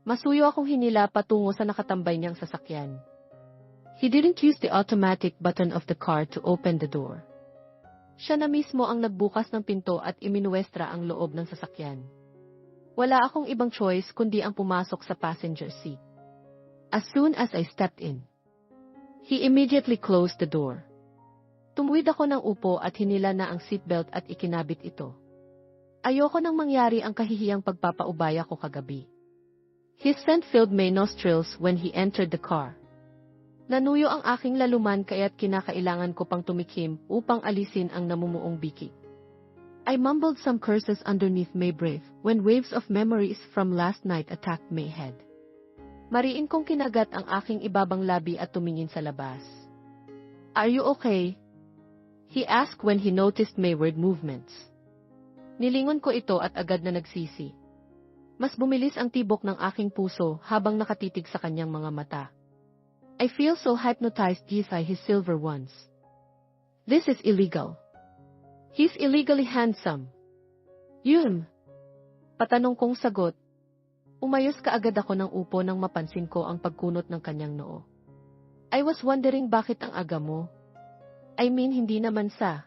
Masuyo akong hinila patungo sa nakatambay niyang sasakyan. He didn't use the automatic button of the car to open the door. Siya na mismo ang nagbukas ng pinto at iminuwestra ang loob ng sasakyan. Wala akong ibang choice kundi ang pumasok sa passenger seat. As soon as I stepped in, he immediately closed the door. Tumuwid ako ng upo at hinila na ang seatbelt at ikinabit ito. Ayoko nang mangyari ang kahihiyang pagpapaubaya ko kagabi. His scent filled my nostrils when he entered the car. Nanuyo ang aking laluman kaya't kinakailangan ko pang tumikim upang alisin ang namumuong biki. I mumbled some curses underneath my breath when waves of memories from last night attacked my head. Mariin kong kinagat ang aking ibabang labi at tumingin sa labas. Are you okay? He asked when he noticed my weird movements. Nilingon ko ito at agad na nagsisi. Mas bumilis ang tibok ng aking puso habang nakatitig sa kanyang mga mata. I feel so hypnotized by his silver ones. This is illegal. He's illegally handsome. Yun. Patanong kong sagot. Umayos kaagad ako ng upo nang mapansin ko ang pagkunot ng kanyang noo. I was wondering bakit ang aga mo. I mean hindi naman sa.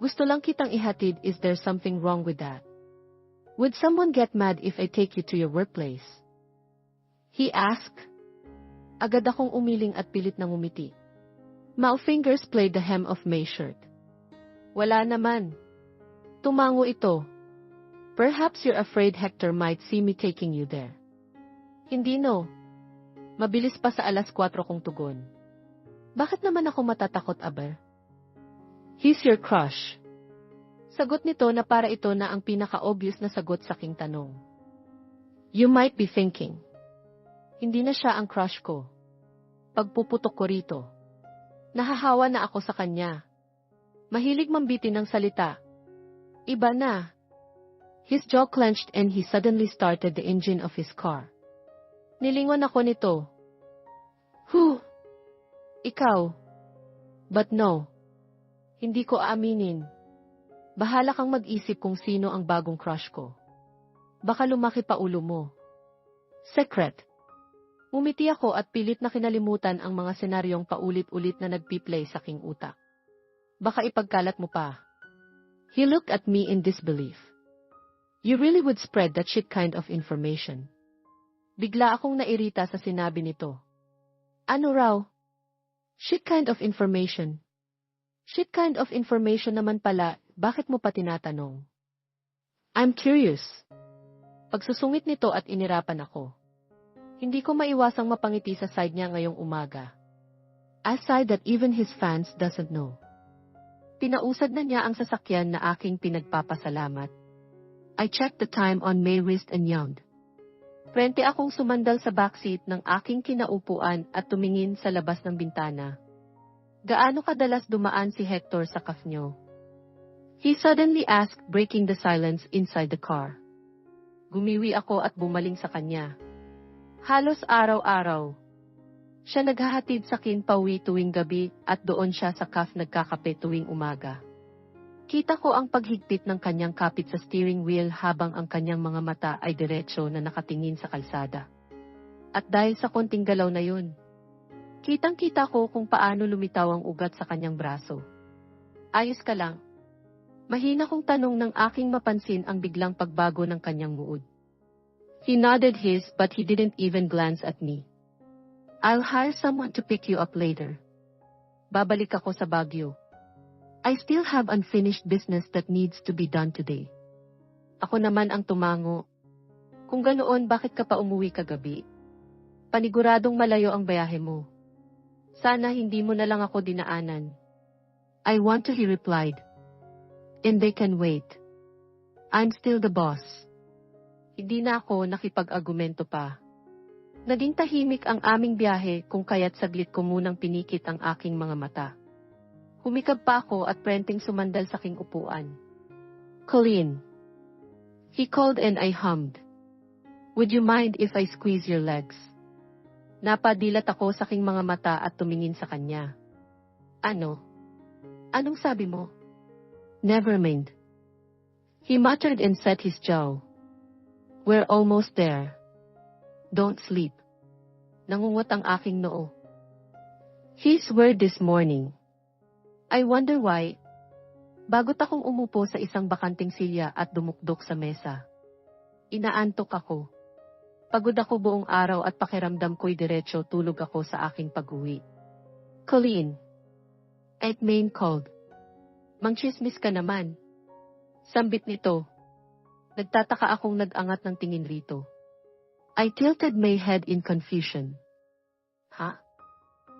Gusto lang kitang ihatid is there something wrong with that? Would someone get mad if I take you to your workplace? He asked. Agad akong umiling at pilit na ngumiti. My fingers played the hem of my shirt. Wala naman. Tumango ito. Perhaps you're afraid Hector might see me taking you there. Hindi no. Mabilis pa sa alas 4 kong tugon. Bakit naman ako matatakot, Aber? He's your crush. Sagot nito na para ito na ang pinaka-obvious na sagot sa king tanong. You might be thinking. Hindi na siya ang crush ko. Pagpuputok ko rito. Nahahawa na ako sa kanya. Mahilig mambitin ng salita. Iba na. His jaw clenched and he suddenly started the engine of his car. Nilingon ako nito. Huh! Ikaw. But no. Hindi ko aaminin. Bahala kang mag-isip kung sino ang bagong crush ko. Baka lumaki pa ulo mo. Secret. Umiti ako at pilit na kinalimutan ang mga senaryong paulit-ulit na nagpi-play sa king utak. Baka ipagkalat mo pa. He looked at me in disbelief. You really would spread that shit kind of information. Bigla akong nairita sa sinabi nito. Ano raw? Shit kind of information. Shit kind of information naman pala, bakit mo pa tinatanong? I'm curious. Pagsusungit nito at inirapan ako. Hindi ko maiwasang mapangiti sa side niya ngayong umaga. A side that even his fans doesn't know. Pinausad na niya ang sasakyan na aking pinagpapasalamat. I checked the time on my wrist and yawned. Prente akong sumandal sa backseat ng aking kinaupuan at tumingin sa labas ng bintana. Gaano kadalas dumaan si Hector sa kaf? He suddenly asked, breaking the silence inside the car. Gumiwi ako at bumaling sa kanya. Halos araw-araw. Siya naghahatid sa kinpawi tuwing gabi at doon siya sa kaf nagkakape tuwing umaga. Kita ko ang paghigpit ng kanyang kapit sa steering wheel habang ang kanyang mga mata ay diretsyo na nakatingin sa kalsada. At dahil sa konting galaw na yun, kitang-kita ko kung paano lumitaw ang ugat sa kanyang braso. Ayos ka lang. Mahina kong tanong ng aking mapansin ang biglang pagbago ng kanyang muod. He nodded his but he didn't even glance at me. I'll hire someone to pick you up later. Babalik ako sa Baguio. I still have unfinished business that needs to be done today. Ako naman ang tumango. Kung ganoon, bakit ka pa umuwi kagabi? Paniguradong malayo ang bayahe mo. Sana hindi mo na lang ako dinaanan. I want to, he replied. And they can wait. I'm still the boss. Hindi na ako nakipag-argumento pa. Naging tahimik ang aming biyahe kung kaya't saglit ko munang pinikit ang aking mga mata. Humikab pa ako at prenteng sumandal sa king upuan. Colleen. He called and I hummed. Would you mind if I squeeze your legs? Napadilat ako sa king mga mata at tumingin sa kanya. Ano? Anong sabi mo? Never mind. He muttered and set his jaw. We're almost there. Don't sleep. Nangungot ang aking noo. He's weird this morning. I wonder why. Bagot akong umupo sa isang bakanting silya at dumukdok sa mesa. Inaantok ako. Pagod ako buong araw at pakiramdam ko'y diretso tulog ako sa aking pag-uwi. Colleen. At main cold. Mangchismis ka naman. Sambit nito. Nagtataka akong nag-angat ng tingin rito. I tilted my head in confusion. Ha?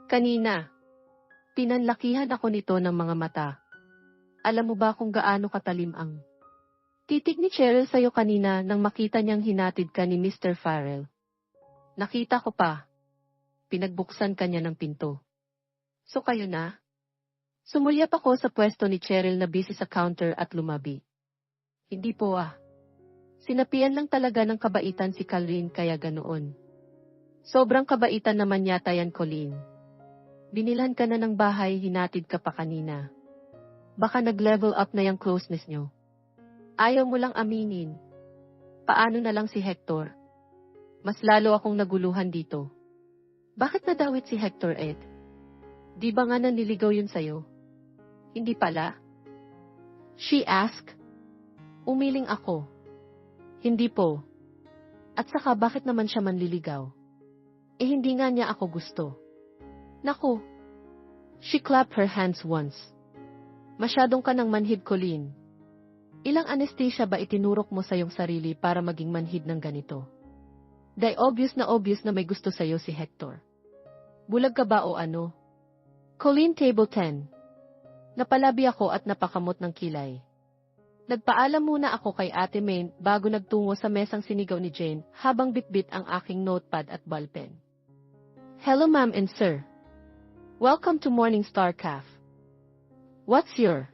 Kanina. Pinanlakihan ako nito ng mga mata. Alam mo ba kung gaano katalim ang titig ni Cheryl sa'yo kanina nang makita niyang hinatid ka ni Mr. Farrell? Nakita ko pa. Pinagbuksan kanya ng pinto. So kayo na? Sumulyap ako sa pwesto ni Cheryl na busy sa counter at lumabi. Hindi po ah. Sinapian lang talaga ng kabaitan si Kalrin kaya ganoon. Sobrang kabaitan naman yata yan, Colleen. Binilhan ka na ng bahay, hinatid ka pa kanina. Baka nag-level up na yung closeness nyo. Ayaw mo lang aminin. Paano na lang si Hector? Mas lalo akong naguluhan dito. Bakit nadawit si Hector, Ed? Di ba nga nanliligaw yun sa'yo? Hindi pala. She asked. Umiling ako. Hindi po. At saka bakit naman siya manliligaw? Eh hindi nga niya ako gusto. Naku. She clapped her hands once. Masyadong ka ng manhid, Colleen. Ilang anesthesia ba itinurok mo sa iyong sarili para maging manhid ng ganito? Dahil obvious na obvious na may gusto sa'yo si Hector. Bulag ka ba o ano? Colleen Table 10. Napalabi ako at napakamot ng kilay. Nagpaalam muna ako kay Ate Main bago nagtungo sa mesang sinigaw ni Jane habang bitbit ang aking notepad at ballpen. Hello ma'am and sir. Welcome to Morning Star Caf. What's your?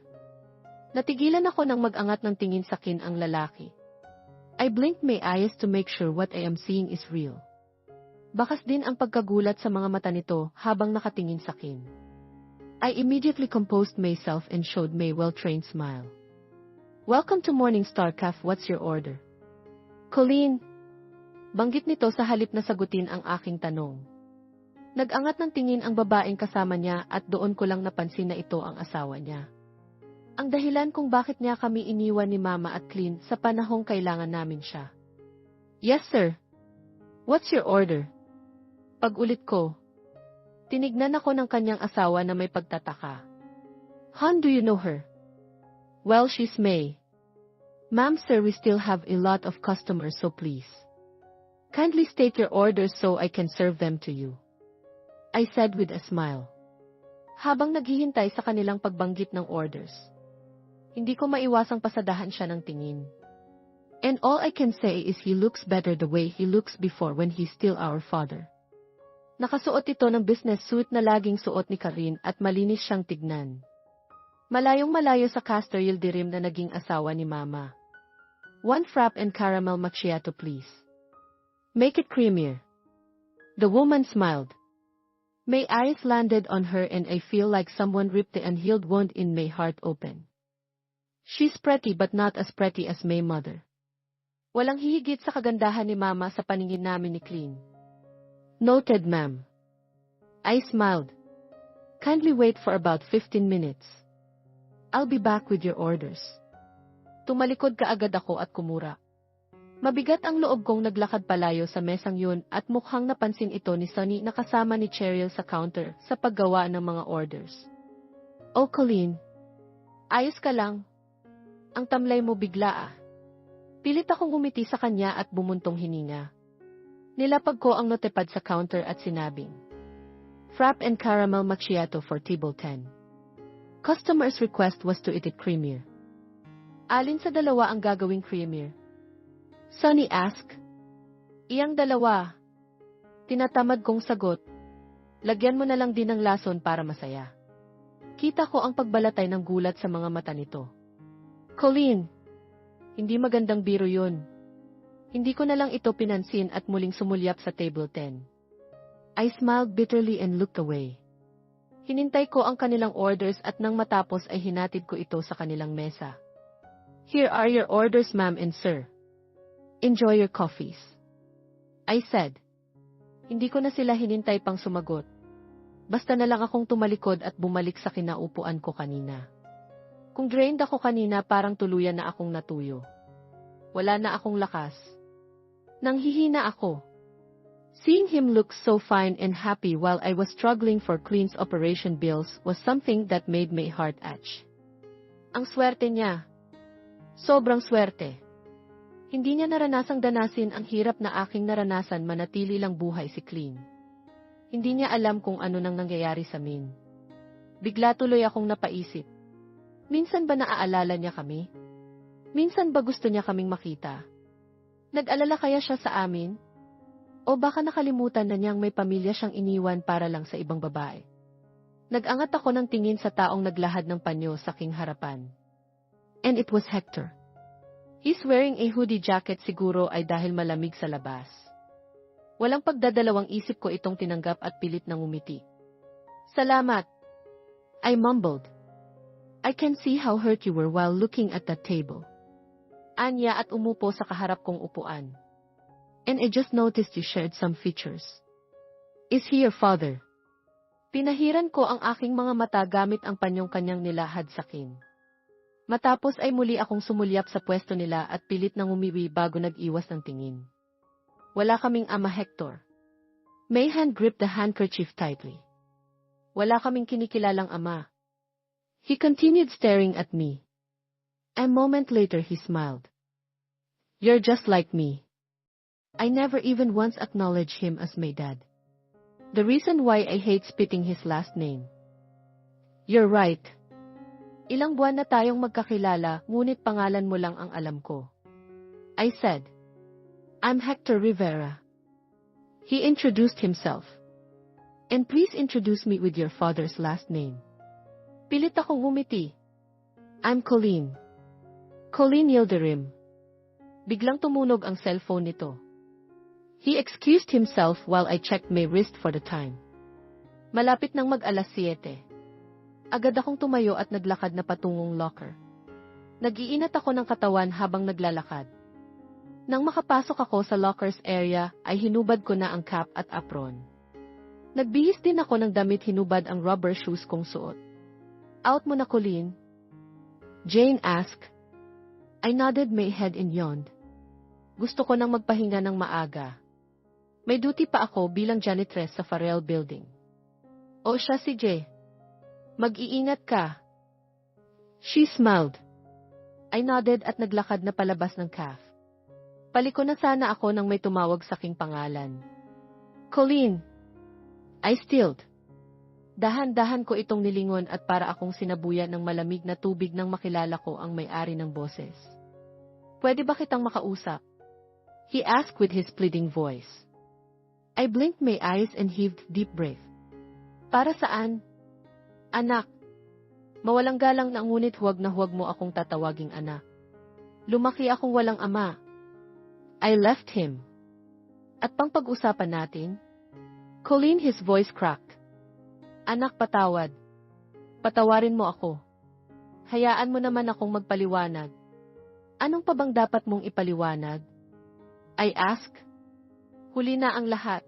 Natigilan ako nang mag-angat ng tingin sa kin ang lalaki. I blinked my eyes to make sure what I am seeing is real. Bakas din ang pagkagulat sa mga mata nito habang nakatingin sa kin. I immediately composed myself and showed my well-trained smile. Welcome to Morning Star Caf. What's your order? Colleen. Banggit nito sa halip na sagutin ang aking tanong. Nag-angat ng tingin ang babaeng kasama niya at doon ko lang napansin na ito ang asawa niya. Ang dahilan kung bakit niya kami iniwan ni Mama at Clean sa panahong kailangan namin siya. Yes, sir. What's your order? Pag-ulit ko. Tinignan ako ng kanyang asawa na may pagtataka. Han, do you know her? Well, she's May. Ma'am, sir, we still have a lot of customers, so please. Kindly state your orders so I can serve them to you. I said with a smile. Habang naghihintay sa kanilang pagbanggit ng orders. Hindi ko maiwasang pasadahan siya ng tingin. And all I can say is he looks better the way he looks before when he's still our father. Nakasuot ito ng business suit na laging suot ni Karin at malinis siyang tignan. Malayong malayo sa Castor Yildirim na naging asawa ni Mama. One frap and caramel macchiato please. Make it creamier. The woman smiled. My eyes landed on her and I feel like someone ripped the unhealed wound in my heart open. She's pretty but not as pretty as my mother. Walang hihigit sa kagandahan ni Mama sa paningin namin ni Clean. Noted, ma'am. I smiled. Kindly wait for about 15 minutes. I'll be back with your orders. Tumalikod ka agad ako at kumura. Mabigat ang loob kong naglakad palayo sa mesang yun at mukhang napansin ito ni Sunny na kasama ni Cheryl sa counter sa paggawa ng mga orders. Oh, Colleen. Ayos ka lang. Ang tamlay mo bigla ah. Pilit akong umiti sa kanya at bumuntong hininga. Nilapag ko ang notepad sa counter at sinabing, Frap and caramel macchiato for table 10. Customer's request was to eat it creamier. Alin sa dalawa ang gagawing creamier? Sunny asked. Iyang dalawa. Tinatamad kong sagot. Lagyan mo na lang din ng lason para masaya. Kita ko ang pagbalatay ng gulat sa mga mata nito. Colleen, hindi magandang biro yun. Hindi ko na lang ito pinansin at muling sumulyap sa table 10. I smiled bitterly and looked away. Hinintay ko ang kanilang orders at nang matapos ay hinatid ko ito sa kanilang mesa. Here are your orders ma'am and sir. Enjoy your coffees. I said. Hindi ko na sila hinintay pang sumagot. Basta na lang akong tumalikod at bumalik sa kinaupuan ko kanina. Kung drained ako kanina parang tuluyan na akong natuyo. Wala na akong lakas. Nanghihina ako. Seeing him look so fine and happy while I was struggling for Clean's operation bills was something that made my heart atch. Ang swerte niya. Sobrang swerte. Hindi niya naranasang danasin ang hirap na aking naranasan manatili lang buhay si Clean. Hindi niya alam kung ano nang nangyayari sa Min. Bigla tuloy akong napaisip. Minsan ba naaalala niya kami? Minsan ba gusto niya kaming makita? Nag-alala kaya siya sa amin? O baka nakalimutan na niyang may pamilya siyang iniwan para lang sa ibang babae? Nag-angat ako ng tingin sa taong naglahad ng panyo sa king harapan. And it was Hector. He's wearing a hoodie jacket siguro ay dahil malamig sa labas. Walang pagdadalawang isip ko itong tinanggap at pilit ng umiti. Salamat. I mumbled. I can see how hurt you were while looking at that table. Anya at umupo sa kaharap kong upuan. And I just noticed you shared some features. Is he your father? Pinahiran ko ang aking mga mata gamit ang panyong kanyang nilahad sa kin. Matapos ay muli akong sumulyap sa pwesto nila at pilit nang umiwi bago nag-iwas ng tingin. Wala kaming ama Hector. Mayhan gripped the handkerchief tightly. Wala kaming kinikilalang ama. He continued staring at me. A moment later he smiled. You're just like me. I never even once acknowledged him as my dad. The reason why I hate spitting his last name. You're right. Ilang buwan na tayong magkakilala, ngunit pangalan mo lang ang alam ko. I said. I'm Hector Rivera. He introduced himself. And please introduce me with your father's last name. Pilit akong umiti. I'm Colleen. Colleen Yildirim. Biglang tumunog ang cellphone nito. He excused himself while I checked my wrist for the time. Malapit nang mag-alas 7. Agad akong tumayo at naglakad na patungong locker. Nag-iinat ako ng katawan habang naglalakad. Nang makapasok ako sa lockers area, ay hinubad ko na ang cap at apron. Nagbihis din ako ng damit hinubad ang rubber shoes kong suot. Out mo na, Colleen? Jane asked. I nodded my head and yawned. Gusto ko nang magpahinga ng maaga. May duty pa ako bilang janitress sa Farrell Building. O siya si Jay. Mag-iingat ka. She smiled. I nodded at naglakad na palabas ng calf. Paliko na sana ako nang may tumawag sa king pangalan. Colleen. I stilled. Dahan-dahan ko itong nilingon at para akong sinabuyan ng malamig na tubig nang makilala ko ang may-ari ng boses. Pwede ba kitang makausap? He asked with his pleading voice. I blinked my eyes and heaved deep breath. Para saan? Anak. Mawalang galang na ngunit huwag na huwag mo akong tatawaging anak. Lumaki akong walang ama. I left him. At pang pag-usapan natin? Colleen his voice cracked. Anak patawad. Patawarin mo ako. Hayaan mo naman akong magpaliwanag. Anong pa bang dapat mong ipaliwanag? I ask. Huli na ang lahat.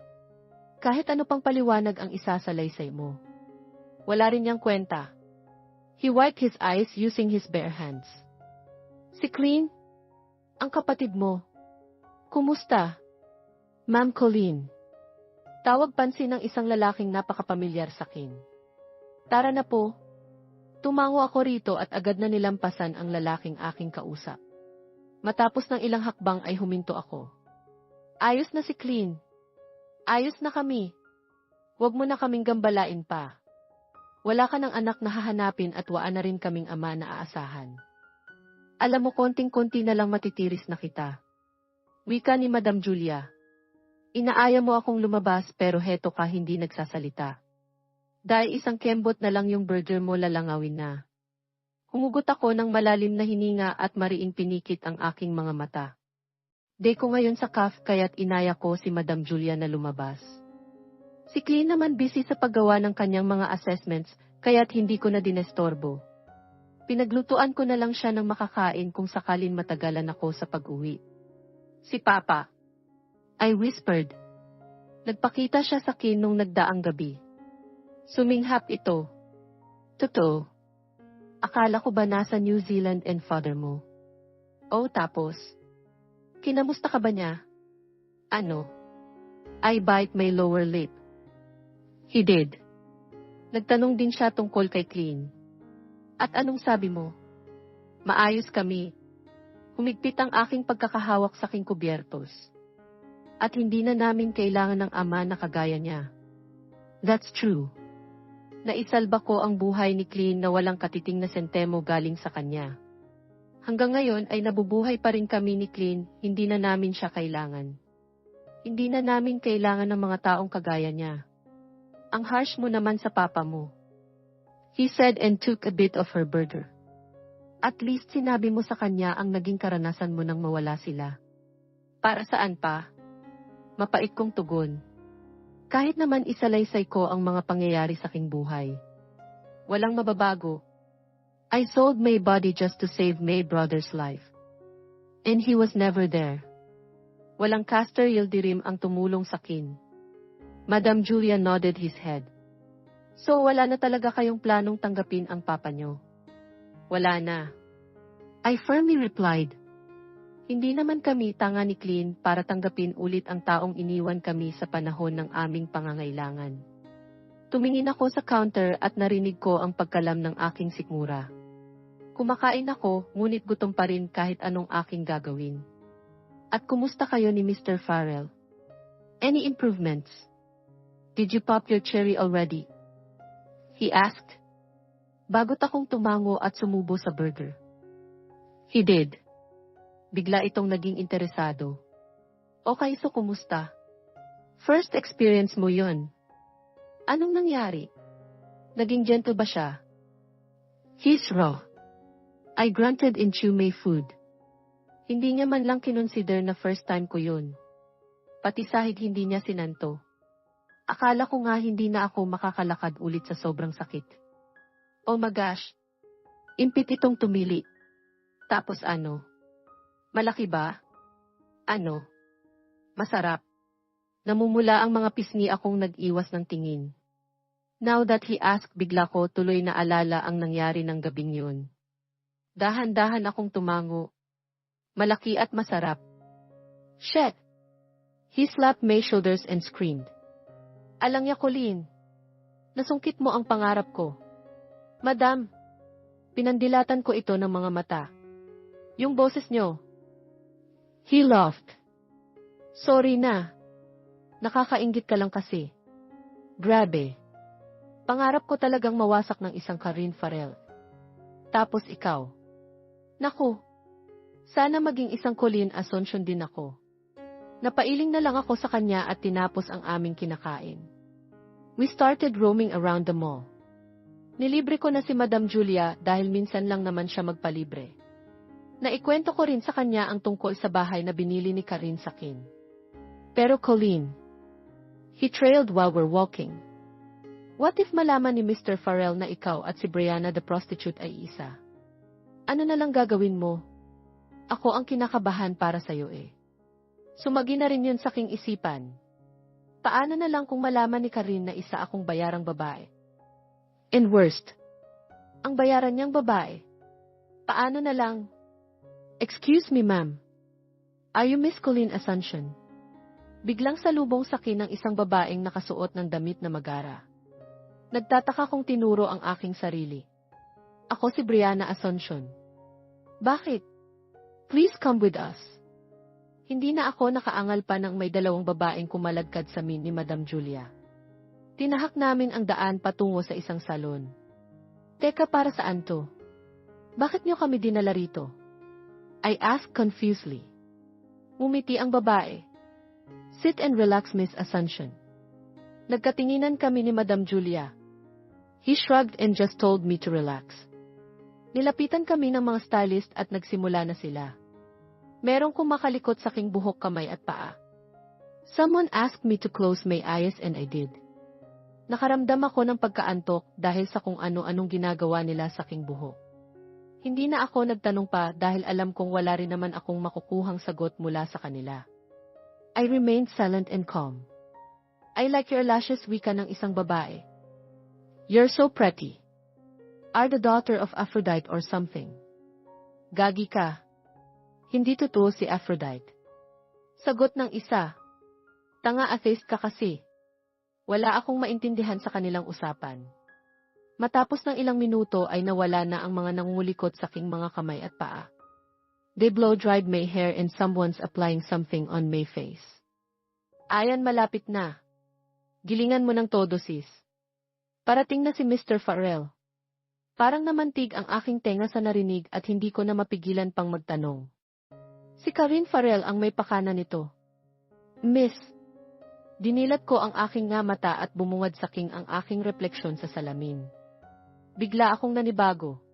Kahit ano pang paliwanag ang isasalaysay mo. Wala rin niyang kwenta. He wiped his eyes using his bare hands. Si Clean? Ang kapatid mo. Kumusta? Ma'am Colleen. Tawag pansin ng isang lalaking napakapamilyar sa akin. Tara na po. Tumango ako rito at agad na nilampasan ang lalaking aking kausap. Matapos ng ilang hakbang ay huminto ako. Ayos na si Clean. Ayos na kami. Huwag mo na kaming gambalain pa. Wala ka ng anak na hahanapin at waan na rin kaming ama na aasahan. Alam mo konting-konti na lang matitiris na kita. Wika ni Madam Julia. Inaaya mo akong lumabas pero heto ka hindi nagsasalita. Dahil isang kembot na lang yung burger mo lalangawin na. Humugot ako ng malalim na hininga at mariing pinikit ang aking mga mata. Day ko ngayon sa CAF kaya't inaya ko si Madam Julia na lumabas. Si Clean naman busy sa paggawa ng kanyang mga assessments, kaya't hindi ko na dinestorbo. Pinaglutuan ko na lang siya ng makakain kung sakalin matagalan ako sa pag-uwi. Si Papa. I whispered. Nagpakita siya sa akin nung nagdaang gabi. Suminghap ito. Totoo. Akala ko ba nasa New Zealand and father mo? Oh, tapos? Kinamusta ka ba niya? Ano? I bite my lower lip. He did. Nagtanong din siya tungkol kay Clean. At anong sabi mo? Maayos kami. Humigpit ang aking pagkakahawak sa aking kubyertos. At hindi na namin kailangan ng ama na kagaya niya. That's true. Naisalba ko ang buhay ni Clean na walang katiting na sentemo galing sa kanya. Hanggang ngayon ay nabubuhay pa rin kami ni Clean, hindi na namin siya kailangan. Hindi na namin kailangan ng mga taong kagaya niya. Ang harsh mo naman sa papa mo. He said and took a bit of her burger. At least sinabi mo sa kanya ang naging karanasan mo nang mawala sila. Para saan pa? Mapait kong tugon. Kahit naman isalaysay ko ang mga pangyayari sa aking buhay. Walang mababago. I sold my body just to save my brother's life. And he was never there. Walang Caster Yildirim ang tumulong sa kin. Madam Julia nodded his head. So wala na talaga kayong planong tanggapin ang papa nyo? Wala na. I firmly replied. Hindi naman kami tanga ni Clean para tanggapin ulit ang taong iniwan kami sa panahon ng aming pangangailangan. Tumingin ako sa counter at narinig ko ang pagkalam ng aking sikmura. Kumakain ako, ngunit gutom pa rin kahit anong aking gagawin. At kumusta kayo ni Mr. Farrell? Any improvements? Did you pop your cherry already? He asked. Bagot akong tumango at sumubo sa burger. He did. Bigla itong naging interesado. Okay, so kumusta? First experience mo yun. Anong nangyari? Naging gentle ba siya? He's raw. I grunted in Chumay food. Hindi niya man lang kinonsider na first time ko yun. Pati sahig hindi niya sinanto. Akala ko nga hindi na ako makakalakad ulit sa sobrang sakit. Oh my gosh. Impit itong tumili. Tapos ano? Malaki ba? Ano? Masarap. Namumula ang mga pisngi akong nag-iwas ng tingin. Now that he asked, bigla ko tuloy na alala ang nangyari ng gabing yun. Dahan-dahan akong tumango, malaki at masarap. Shit! He slapped my shoulders and screamed. Alang ya Colleen. Nasungkit mo ang pangarap ko. Madam, pinandilatan ko ito ng mga mata. Yung boses nyo. He laughed. Sorry na. Nakakaingit ka lang kasi. Grabe. Pangarap ko talagang mawasak ng isang Karin Farrell. Tapos ikaw. Naku, sana maging isang Colleen Asuncion din ako. Napailing na lang ako sa kanya at tinapos ang aming kinakain. We started roaming around the mall. Nilibre ko na si Madam Julia dahil minsan lang naman siya magpalibre. Naikwento ko rin sa kanya ang tungkol sa bahay na binili ni Karin sa kin. Pero Colleen, he trailed while we're walking. What if malaman ni Mr. Farrell na ikaw at si Brianna the prostitute ay isa? Ano na lang gagawin mo? Ako ang kinakabahan para sa'yo eh. Sumagi na rin yun sa king isipan. Paano na lang kung malaman ni Karin na isa akong bayarang babae? And worst, ang bayaran niyang babae. Paano na lang? Excuse me ma'am. Are you Miss Colleen Assumption? Biglang salubong sa akin ng isang babaeng nakasuot ng damit na magara. Nagtataka kong tinuro ang aking sarili. Ako si Brianna Asuncion. Bakit? Please come with us. Hindi na ako nakaangal pa nang may dalawang babaeng kumalagkad sa min ni Madam Julia. Tinahak namin ang daan patungo sa isang salon. Teka, para saan to? Bakit niyo kami dinala rito? I asked confusedly. Mumiti ang babae. Sit and relax, Miss Assumption. Nagkatinginan kami ni Madam Julia. He shrugged and just told me to relax. Nilapitan kami ng mga stylist at nagsimula na sila. Merong kumakalikot sa king buhok kamay at paa. Someone asked me to close my eyes and I did. Nakaramdam ako ng pagkaantok dahil sa kung ano-anong ginagawa nila sa king buhok. Hindi na ako nagtanong pa dahil alam kong wala rin naman akong makukuhang sagot mula sa kanila. I remained silent and calm. I like your lashes wika ng isang babae. You're so pretty. Are the daughter of Aphrodite or something. Gagi ka. Hindi totoo si Aphrodite. Sagot ng isa. Tanga atheist ka kasi. Wala akong maintindihan sa kanilang usapan. Matapos ng ilang minuto ay nawala na ang mga nangungulikot sa aking mga kamay at paa. They blow dried my hair and someone's applying something on my face. Ayan malapit na. Gilingan mo ng todo sis. Parating na si Mr. Farrell. Parang namantig ang aking tenga sa narinig at hindi ko na mapigilan pang magtanong. Si Karin Farrell ang may pakana nito. Miss, dinilat ko ang aking nga mata at bumungad sa king ang aking refleksyon sa salamin. Bigla akong nanibago.